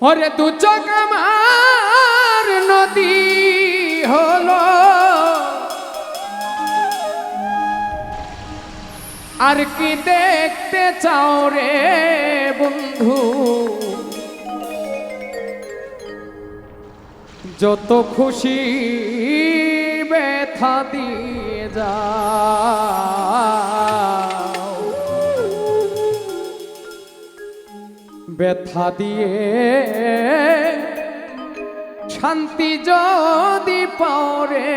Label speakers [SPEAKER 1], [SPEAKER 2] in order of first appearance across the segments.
[SPEAKER 1] ওরে দু চোখ নদী হলো। আর কি দেখতে চাও রে বন্ধু? যত খুশি ব্যথা দিয়ে যাও ব্যথা দিয়ে শান্তি যদি পাওরে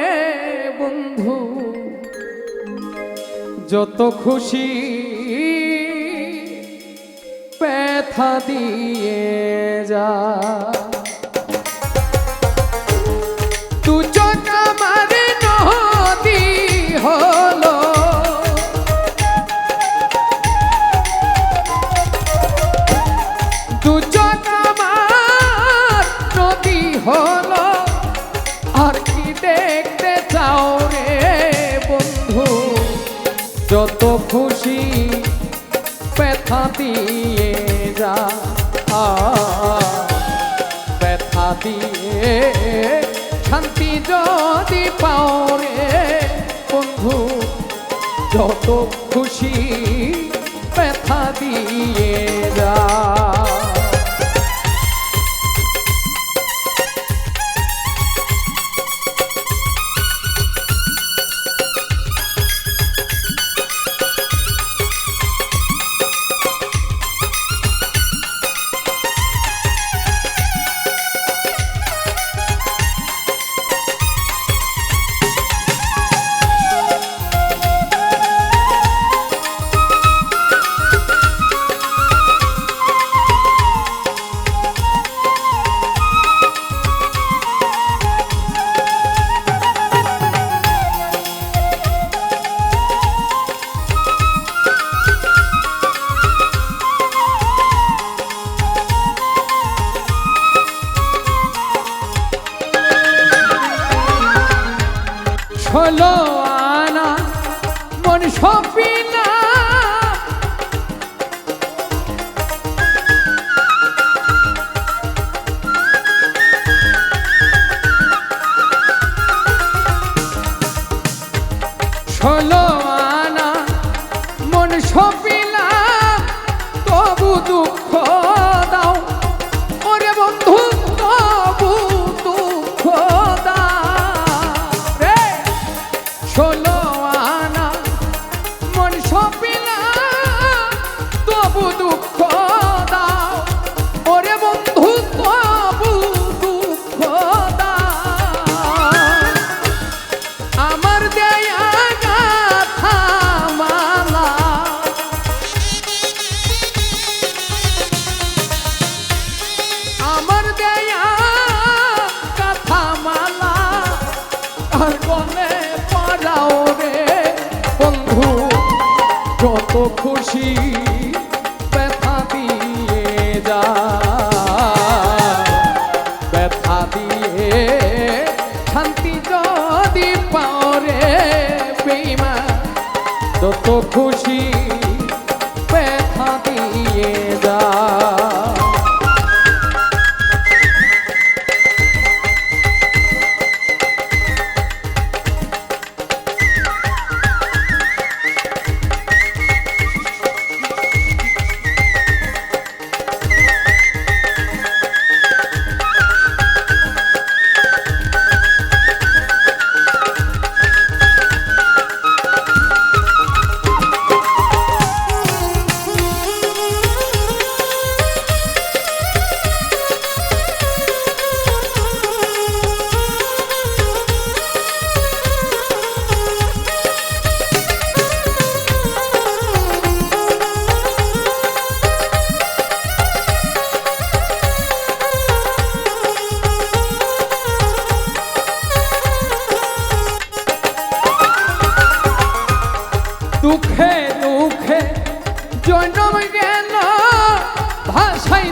[SPEAKER 1] বন্ধু যত খুশি ব্যথা দিয়ে যা। যত খুশি ব্যথা দিয়ে যা। ব্যথা দিয়ে শান্তি যদি পাও রে বন্ধু, যত খুশি ব্যথা দিয়ে যা। আর গলে পড়াও রে বন্ধু, যত খুশি ব্যথা দিয়ে যা। ব্যথা দিয়ে শান্তি যদি পাও রে বেমা যত খুশি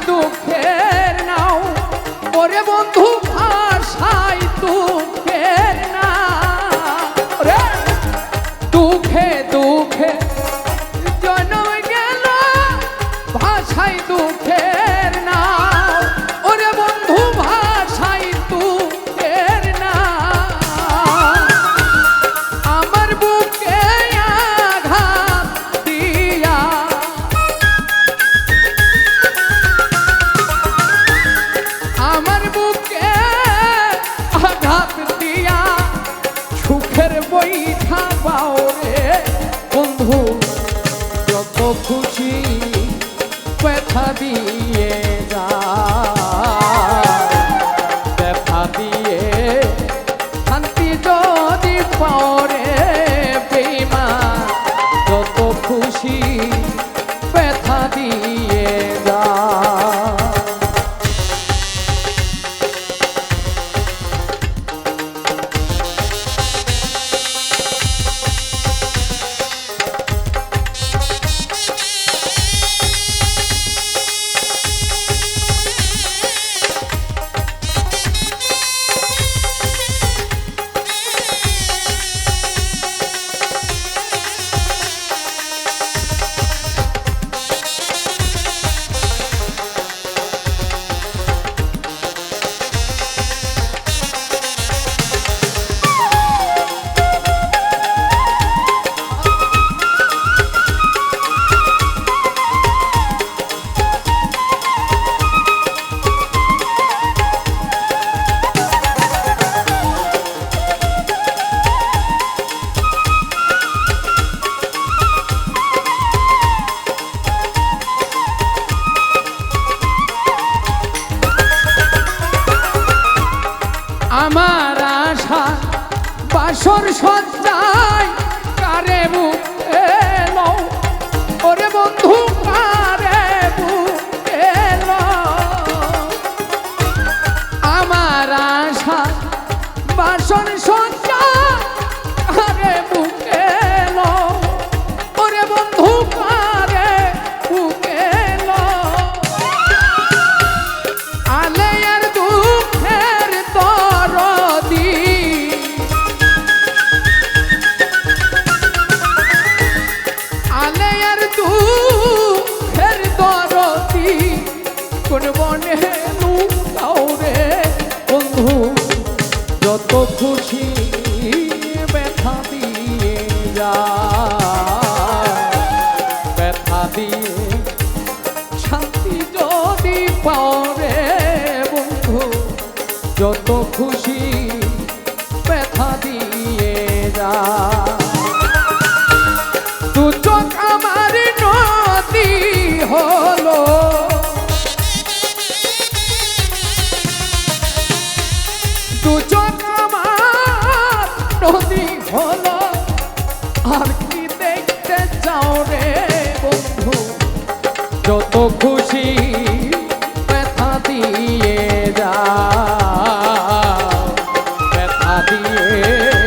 [SPEAKER 1] দুঃখের নাও। ওরে বন্ধু দিয়ে যা দেখা দিয়ে শান্তি যদি পরে বাসর সজ্জায় বনে লুকাও রে বন্ধু, যত খুশি ব্যথা দিয়ে যা ব্যথা দিয়ে শান্তি যদি পাওরে বন্ধু, যত খুশি চোখ আমার নদী হলো। আর কি বন্ধু? যত খুশি ব্যথা দিয়ে যা ব্যথা দিয়ে